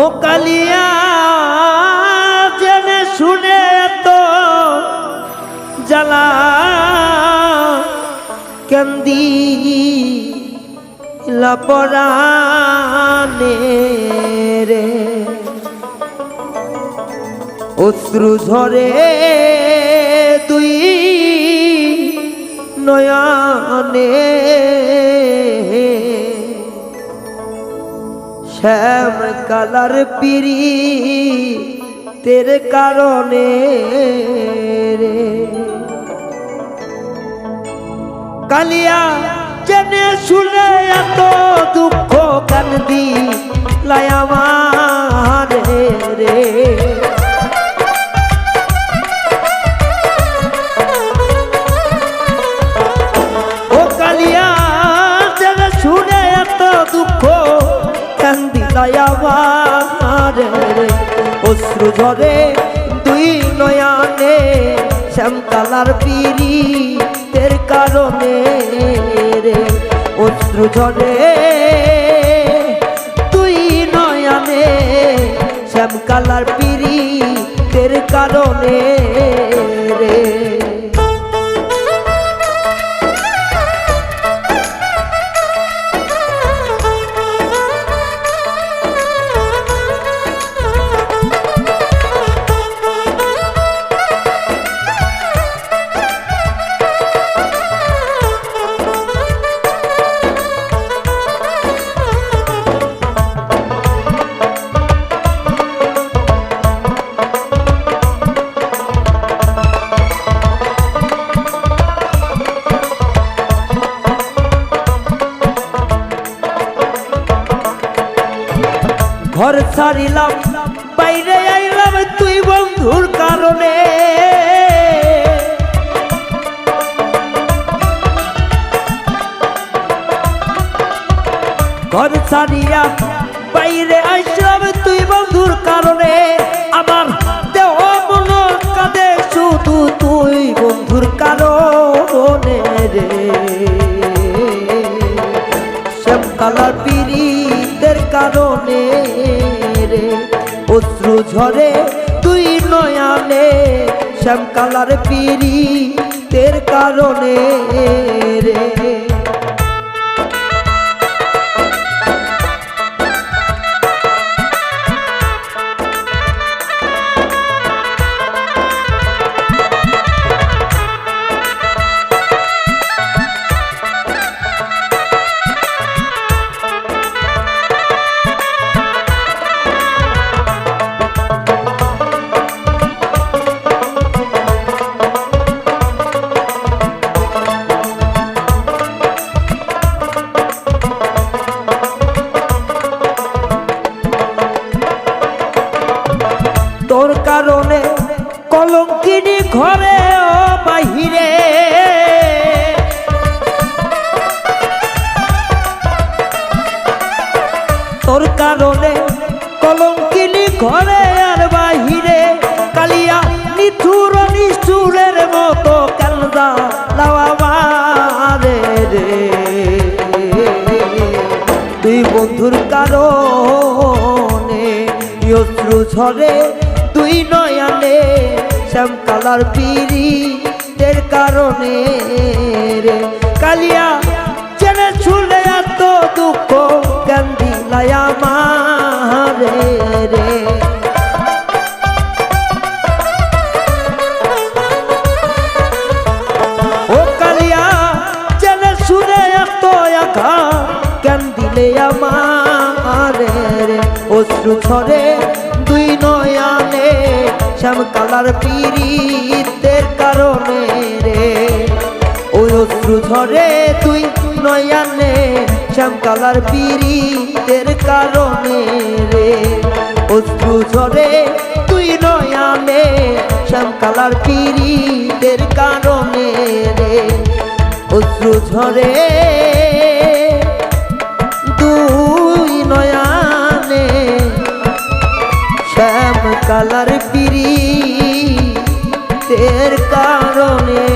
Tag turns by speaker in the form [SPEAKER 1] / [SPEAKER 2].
[SPEAKER 1] ও কালিয়া জেনে শুনে তো জ্বালা কেন্দি লাপরানে রে। অশ্রু ঝরে তুই নয়নে শ্যাম কালার পিরি তের কারণে রে। কালিয়া জেনে শুনে এত দুঃখ কান্দি লায়ামা রে? অশ্রু ঝরে দুই নয়ানে শ্যামকালার পিড়ি তের কারণে রে অশ্রু ঝরে। তুই নয়ানে শ্যামকালার পিড়ি তের কারণে ঘর ছাড়িলাম বাইরে আইলাম তুই বন্ধুর কারণে। ঘর ছাড়িয়া বাইরে আইসলাম তুই বন্ধুর কারণে। কারণে রে। অশ্রু ঝরে তুই নয়ানে শ্যামকালার পীড়িতের কারণে রে। ঘরে ও বাহিরে। তোর কারণে কলঙ্কিনী ঘরে আর বাহিরে। কালিয়া নিঠুর নিষ্ঠুরের মতো কালদা লাওয়ারে রে। তুই বন্ধুর কারণে অশ্রু ঝরে তুই নয়ানে শ্যামকালার পিরি তের কারণে রে। কালিয়া, জেনে ছুলে এত দুঃখ কান্দি লায়া মারে রে? রে ও কালিয়া, জেনে শুনে এত একা কেন দিলে আমারে রে? অশ্রু ছড়ে শ্যাম কালার পীড়িতের কারণে রে। ওই অশ্রু ঝরে তুই নয়ানে, শ্যাম কালার পীড়িতের কারণে রে। অশ্রু ঝরে তুই নয়ানে, শ্যাম কালার পীড়িতের কারণে রে। অশ্রু ঝরে কালার পিরি তের কারণে